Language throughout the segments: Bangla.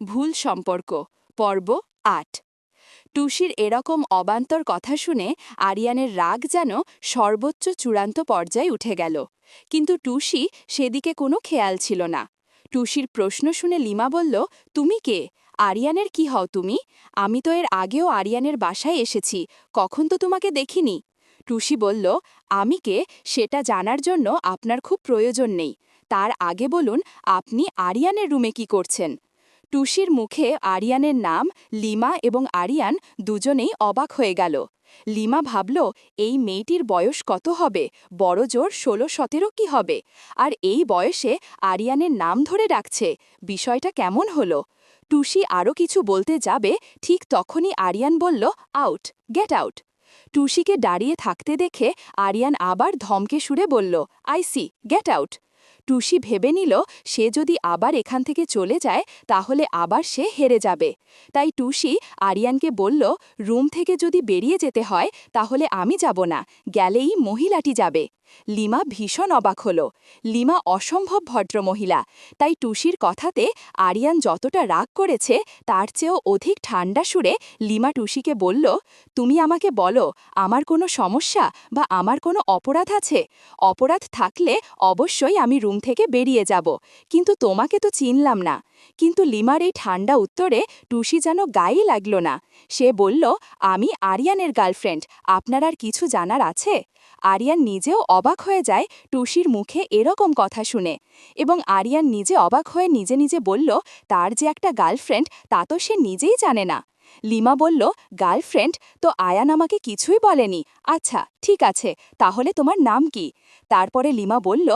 ভুল সম্পর্ক। পর্ব আট। টুসির এরকম অবান্তর কথা শুনে আরিয়ানের রাগ যেন সর্বোচ্চ চূড়ান্ত পর্যায়ে উঠে গেল। কিন্তু টুসি সেদিকে কোনো খেয়াল ছিল না। টুসির প্রশ্ন শুনে লিমা বলল, তুমি কে? আরিয়ানের কি হও তুমি? আমি তো এর আগেও আরিয়ানের বাসায় এসেছি। কখন তো তোমাকে দেখিনি? টুসি বলল, আমি কে? সেটা জানার জন্য আপনার খুব প্রয়োজন নেই। তার আগে বলুন, আপনি আরিয়ানের রুমে কি করছেন? টুসির মুখে আরিয়ানের নাম, লিমা এবং আরিয়ান দুজনেই অবাক হয়ে গেল। লিমা ভাবল, এই মেয়েটির বয়স কত হবে? বড় জোর ষোলো সতেরো কি হবে? আর এই বয়সে আরিয়ানের নাম ধরে ডাকছে, বিষয়টা কেমন হলো? টুসি আরও কিছু বলতে যাবে, ঠিক তখনই আরিয়ান বলল, আউট, গেট আউট। টুসিকে দাঁড়িয়ে থাকতে দেখে আরিয়ান আবার ধমকে সুরে বলল আইসি গেট আউট। টুসি ভেবে নিল, সে যদি আবার এখান থেকে চলে যায়, তাহলে আবার সে হেরে যাবে। তাই টুসি আরিয়ানকে বলল, রুম থেকে যদি বেরিয়ে যেতে হয়, তাহলে আমি যাব না, গেলেই মহিলাটি যাবে। লিমা ভীষণ অবাক হল। লিমা অসম্ভব ভদ্র মহিলা তাই টুসির কথাতে আরিয়ান যতটা রাগ করেছে, তার চেয়েও অধিক ঠান্ডা সুরে লিমা টুসিকে বলল, তুমি আমাকে বলো, আমার কোনো সমস্যা বা আমার কোনো অপরাধ আছে? অপরাধ থাকলে অবশ্যই আমি রুম থেকে বেরিয়ে যাব। কিন্তু তোমাকে তো চিনলাম না। কিন্তু লিমার এই ঠান্ডা উত্তরে টুসি যেন গায়েই লাগল না। সে বলল, আমি আরিয়ানের গার্লফ্রেন্ড, আপনার আর কিছু জানার আছে? আরিয়ান নিজেও অবাক হয়ে যায় টুসির মুখে এরকম কথা শুনে এবং আরিয়ান নিজে অবাক হয়ে নিজে নিজে বলল, তার যে একটা গার্লফ্রেন্ড, তা তো সে নিজেই জানে না। লিমা বলল, গার্লফ্রেন্ড? তো আয়ান আমাকে কিছুই বলেনি। আচ্ছা ঠিক আছে, তাহলে তোমার নাম কি? তারপরে লিমা বলল,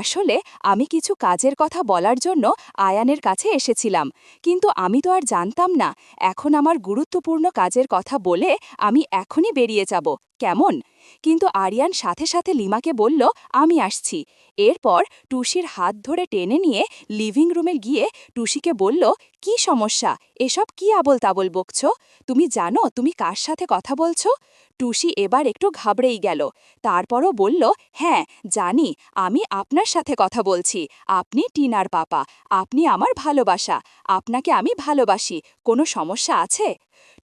আসলে আমি কিছু কাজের কথা বলার জন্য আয়ানের কাছে এসেছিলাম, কিন্তু আমি তো আর জানতাম না। এখন আমার গুরুত্বপূর্ণ কাজের কথা বলে আমি এখনই বেরিয়ে যাব। কেমন? কিন্তু আরিয়ান সাথে সাথে লিমাকে বলল, আমি আসছি। এরপর টুসির হাত ধরে টেনে নিয়ে লিভিং রুমে গিয়ে টুসিকে বলল, কি সমস্যা? এসব কি আবল তাবল বকছ? তুমি জানো, তুমি কার সাথে কথা বলছো? টুসি এবার একটু ঘাবড়েই গেল। তারপরও বলল হ্যাঁ জানি, আমি আপনার সাথে কথা বলছি। আপনি টিনার পাপা। আপনি আমার ভালোবাসা। আপনাকে আমি ভালোবাসি। কোনো সমস্যা আছে?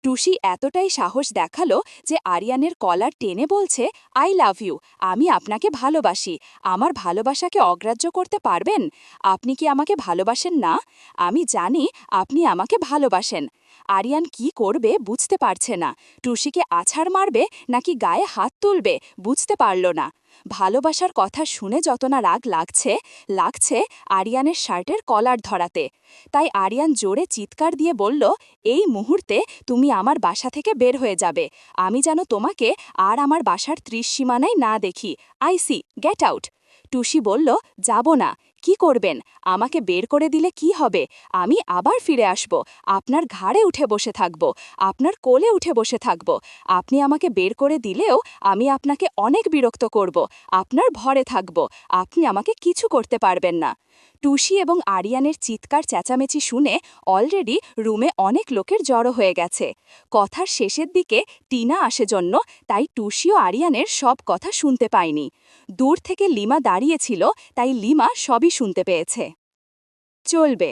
টুসি এতটাই সাহস দেখাল যে আরিয়ানের কলার টেনে বলছে, আই লাভ ইউ, আমি আপনাকে ভালোবাসি। আমার ভালোবাসাকে অগ্রাহ্য করতে পারবেন? আপনি কি আমাকে ভালোবাসেন না? আমি জানি আপনি আমাকে ভালোবাসেন। আরিয়ান কি করবে বুঝতে পারছে না। টুসিকে আছাড় মারবে নাকি গায়ে হাত তুলবে বুঝতে পারল না। ভালোবাসার কথা শুনে যত না রাগ লাগছে লাগছে আরিয়ানের শার্টের কলার ধরাতে। তাই আরিয়ান জোরে চিৎকার দিয়ে বলল, এই মুহূর্তে তুমি আমার বাসা থেকে বের হয়ে যাবে। আমি যেন তোমাকে আর আমার বাসার ত্রিসীমানায় না দেখি। I see get out. টুসি বলল, যাব না, কি করবেন? আমাকে বের করে দিলে কি হবে? আমি আবার ফিরে আসব। আপনার ঘাড়ে উঠে বসে থাকব। আপনার কোলে উঠে বসে থাকব। আপনি আমাকে বের করে দিলেও আমি আপনাকে অনেক বিরক্ত করব। আপনার ভরে থাকব। আপনি আমাকে কিছু করতে পারবেন না। টুসি এবং আরিয়ানের চিৎকার চেঁচামেচি শুনে অলরেডি রুমে অনেক লোকের জড়ো হয়ে গেছে। কথার শেষের দিকে টিনা আসে জন্য, তাই টুসি ও আরিয়ানের সব কথা শুনতে পায়নি। দূর থেকে লিমা দাঁড়িয়েছিল তাই লিমা সবই শুনতে পেয়েছে। চলবে।